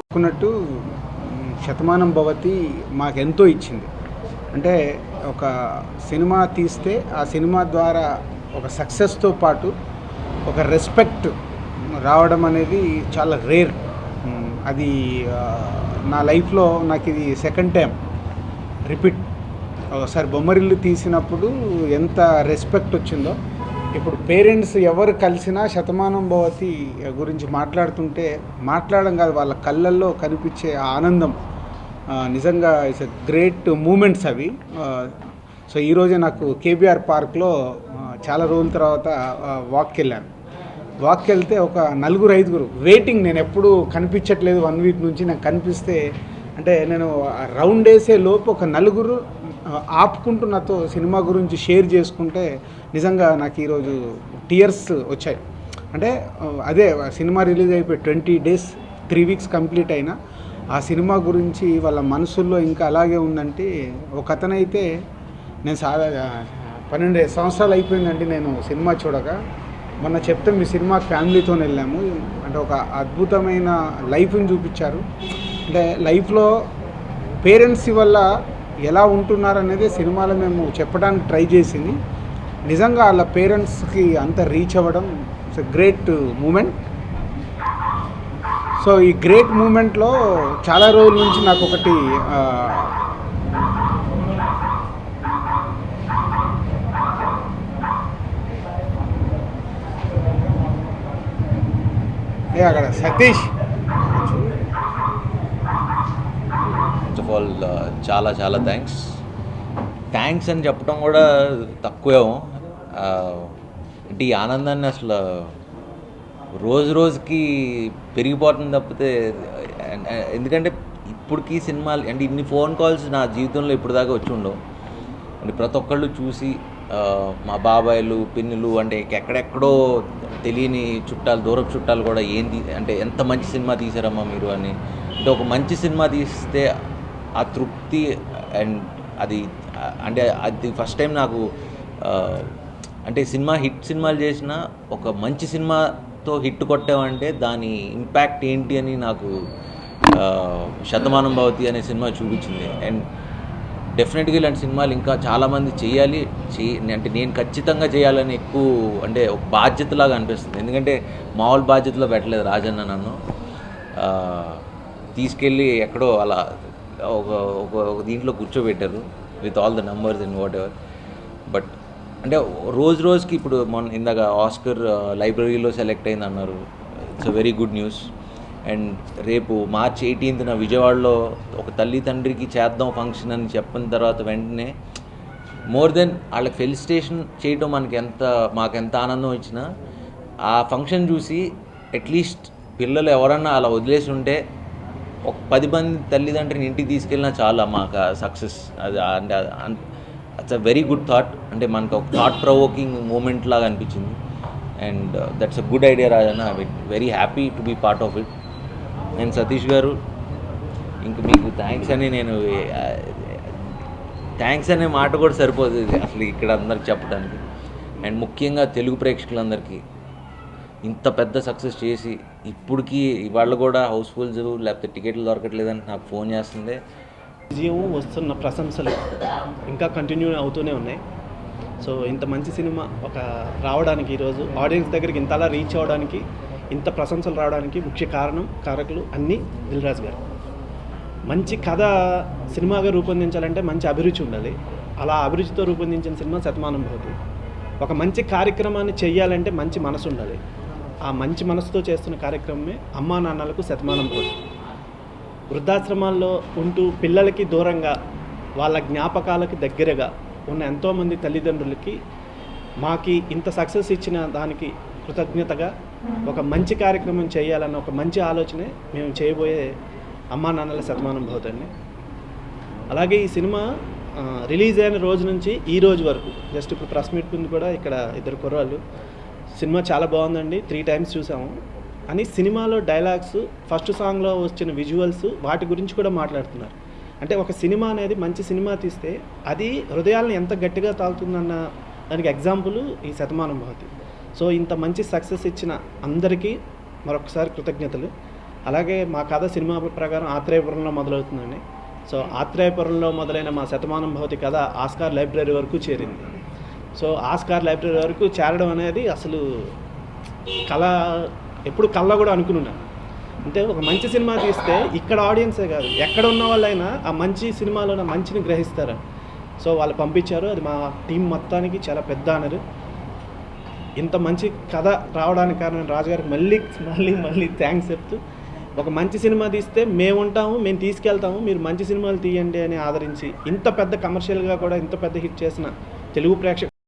అనుకున్నట్టు శతమానం భవతి మాకెంతో ఇచ్చింది. అంటే ఒక సినిమా తీస్తే ఆ సినిమా ద్వారా ఒక సక్సెస్తో పాటు ఒక రెస్పెక్ట్ రావడం అనేది చాలా రేర్. అది నా లైఫ్లో నాకు ఇది సెకండ్ టైం రిపీట్ ఒకసారి బొమ్మరిల్లు తీసినప్పుడు ఎంత రెస్పెక్ట్ వచ్చిందో ఇప్పుడు పేరెంట్స్ ఎవరు కలిసినా శతమానం భవతి గురించి మాట్లాడుతుంటే మాట్లాడడం కాదు వాళ్ళ కళ్ళల్లో కనిపించే ఆనందం. నిజంగా ఇట్స్ గ్రేట్ మూమెంట్స్ అవి. సో ఈరోజే నాకు కేబీఆర్ పార్క్లో చాలా రోజుల తర్వాత వాక్కి వెళ్ళాను వాక్కి వెళ్తే ఒక నలుగురు ఐదుగురు వెయిటింగ్. నేను ఎప్పుడు కనిపించట్లేదు వన్ వీక్ నుంచి. నాకు కనిపిస్తే అంటే నేను ఆ రౌండ్ వేసే లోపు ఒక నలుగురు ఆపుకుంటూ నాతో సినిమా గురించి షేర్ చేసుకుంటే నిజంగా నాకు ఈరోజు టీయర్స్ వచ్చాయి. అంటే అదే సినిమా రిలీజ్ అయిపోయి twenty days three weeks complete అయినా ఆ సినిమా గురించి వాళ్ళ మనసుల్లో ఇంకా అలాగే ఉందంటే ఒక అతనైతే నేను సా పన్నెండు సంవత్సరాలు అయిపోయిందండి నేను సినిమా చూడక. మొన్న చెప్తే మీ సినిమా ఫ్యామిలీతో వెళ్ళాము. అంటే ఒక అద్భుతమైన లైఫ్ని చూపించారు. అంటే లైఫ్లో పేరెంట్స్ వల్ల ఎలా ఉంటున్నారు అనేది సినిమాలో మేము చెప్పడానికి ట్రై చేసింది. నిజంగా వాళ్ళ పేరెంట్స్కి అంత రీచ్ అవ్వడం ఇట్స్ గ్రేట్ మూమెంట్. సో ఈ గ్రేట్ మూమెంట్లో చాలా రోజుల నుంచి నాకు ఒకటి ఏ అక్కడ సతీష్ ఫస్ట్ ఆఫ్ ఆల్ చాలా చాలా థ్యాంక్స్ థ్యాంక్స్ అని చెప్పడం కూడా తక్కువేమో. అంటే ఈ ఆనందాన్ని అసలు రోజు రోజుకి పెరిగిపోతుంది తప్పితే ఎందుకంటే ఇప్పటికీ సినిమాలు అంటే ఇన్ని ఫోన్ కాల్స్ నా జీవితంలో ఇప్పుడు దాకా వచ్చి ఉండవు. అంటే ప్రతి ఒక్కళ్ళు చూసి మా బాబాయిలు పిన్నులు అంటే ఎక్కడెక్కడో తెలియని చుట్టాలు దూరపు చుట్టాలు కూడా ఏంది అంటే ఎంత మంచి సినిమా తీసారమ్మా మీరు అని. అంటే ఒక మంచి సినిమా తీస్తే ఆ తృప్తి అండ్ అది అంటే అది ఫస్ట్ టైం నాకు అంటే సినిమా హిట్ సినిమాలు చేసిన ఒక మంచి సినిమాతో హిట్ కొట్టామంటే దాని ఇంపాక్ట్ ఏంటి అని నాకు శతమానం భవతి అనే సినిమా చూపించింది. అండ్ డెఫినెట్గా ఇలాంటి సినిమాలు ఇంకా చాలామంది చేయాలి చేయి అంటే నేను ఖచ్చితంగా చేయాలని ఎక్కువ అంటే ఒక బాధ్యతలాగా అనిపిస్తుంది. ఎందుకంటే మామూలు బాధ్యతలో పెట్టలేదు రాజన్న నన్ను. తీసుకెళ్ళి ఎక్కడో అలా ఒక ఒక ఒక దీంట్లో కూర్చోబెట్టారు with all the numbers in whatever but అంటే రోజు రోజుకి ఇప్పుడు మొన్న ఇందాక ఆస్కర్ లైబ్రరీలో సెలెక్ట్ అయింది అన్నారు. It's a very good news and రేపు మార్చ్ ఎయిటీన్త్న విజయవాడలో ఒక తల్లి తండ్రికి చేద్దాం ఫంక్షన్ అని చెప్పిన తర్వాత వెంటనే మోర్ దెన్ వాళ్ళకి ఫెలిసిటేషన్ చేయటం మనకి ఎంత మాకు ఎంత ఆనందం ఇచ్చినా ఆ ఫంక్షన్ చూసి అట్లీస్ట్ పిల్లలు ఎవరన్నా అలా వదిలేసి ఉంటే ఒక పది మంది తల్లిదండ్రిని ఇంటికి తీసుకెళ్ళినా చాలా మాకు సక్సెస్ అది అంటే it's a very good thought అంటే మనకు ఒక థాట్ ప్రొవోకింగ్ మూమెంట్ లాగా అనిపించింది. And that's a good idea Rajanna I very happy to be part of it నేను సతీష్ గారు ఇంక మీకు థ్యాంక్స్ అని నేను uh, థ్యాంక్స్ అనే మాట కూడా సరిపోతుంది అసలు ఇక్కడ అందరికి చెప్పడానికి. అండ్ ముఖ్యంగా తెలుగు ప్రేక్షకులందరికీ. ఇంత పెద్ద సక్సెస్ చేసి ఇప్పటికీ ఇవాళ కూడా హౌస్ఫుల్స్ లేకపోతే టికెట్లు దొరకట్లేదని నాకు ఫోన్ చేస్తుంది. విజయం వస్తున్న ప్రశంసలు ఇంకా కంటిన్యూ అవుతూనే ఉన్నాయి. సో ఇంత మంచి సినిమా ఒక రావడానికి ఈరోజు ఆడియన్స్ దగ్గరికి ఇంతలా రీచ్ అవ్వడానికి ఇంత ప్రశంసలు రావడానికి ముఖ్య కారణం కారకులు అన్నీ దిల్రాజు గారు. మంచి కథ సినిమాగా రూపొందించాలంటే మంచి అభిరుచి ఉండాలి. అలా అభిరుచితో రూపొందించిన సినిమా శతమానం భవతి ఒక మంచి కార్యక్రమాన్ని చేయాలంటే మంచి మనసు ఉండాలి. ఆ మంచి మనసుతో చేస్తున్న కార్యక్రమమే అమ్మా నాన్నలకు శతమానం భవతి వృద్ధాశ్రమాల్లో ఉంటూ పిల్లలకి దూరంగా వాళ్ళ జ్ఞాపకాలకి దగ్గరగా ఉన్న ఎంతోమంది తల్లిదండ్రులకి మాకి ఇంత సక్సెస్ ఇచ్చిన దానికి కృతజ్ఞతగా ఒక మంచి కార్యక్రమం చేయాలన్న ఒక మంచి ఆలోచనే మేము చేయబోయే అమ్మా నాన్నల శతమానం భవతాన్ని. అలాగే ఈ సినిమా రిలీజ్ అయిన రోజు నుంచి ఈ రోజు వరకు జస్ట్ ఇప్పుడు ప్రెస్ మీట్ ముందు కూడా ఇక్కడ ఇద్దరు కుర్రాళ్ళు సినిమా చాలా బాగుందండి. త్రీ టైమ్స్ చూసాము. అని సినిమాలో డైలాగ్స్ ఫస్ట్ సాంగ్లో వచ్చిన విజువల్స్ వాటి గురించి కూడా మాట్లాడుతున్నారు. అంటే ఒక సినిమా అనేది మంచి సినిమా తీస్తే అది హృదయాలను ఎంత గట్టిగా తాగుతుందన్న దానికి ఎగ్జాంపుల్ ఈ శతమానం భవతి సో ఇంత మంచి సక్సెస్ ఇచ్చిన అందరికీ మరొకసారి కృతజ్ఞతలు. అలాగే మా కథ సినిమా ప్రకారం ఆత్రేయపురంలో మొదలవుతుందండి. సో ఆత్రేయపురంలో మొదలైన మా శతమానం భవతి కథ ఆస్కార్ లైబ్రరీ వరకు చేరింది. సో ఆస్కార్ లైబ్రరీ వరకు చేరడం అనేది అసలు కళ ఎప్పుడు కళ్ళ కూడా అనుకున్నాను అంటే ఒక మంచి సినిమా తీస్తే ఇక్కడ ఆడియన్సే కాదు ఎక్కడ ఉన్న వాళ్ళైనా ఆ మంచి సినిమాలో మంచిని గ్రహిస్తారు. సో వాళ్ళు పంపించారు అది మా టీం మొత్తానికి చాలా పెద్ద అనరు ఇంత మంచి కథ రావడానికి కారణం రాజుగారికి మళ్ళీ మళ్ళీ మళ్ళీ థ్యాంక్స్ చెప్తూ ఒక మంచి సినిమా తీస్తే మేము ఉంటాము మేము తీసుకెళ్తాము మీరు మంచి సినిమాలు తీయండి అని ఆదరించి ఇంత పెద్ద కమర్షియల్గా కూడా ఇంత పెద్ద హిట్ చేసిన తెలుగు ప్రేక్షకు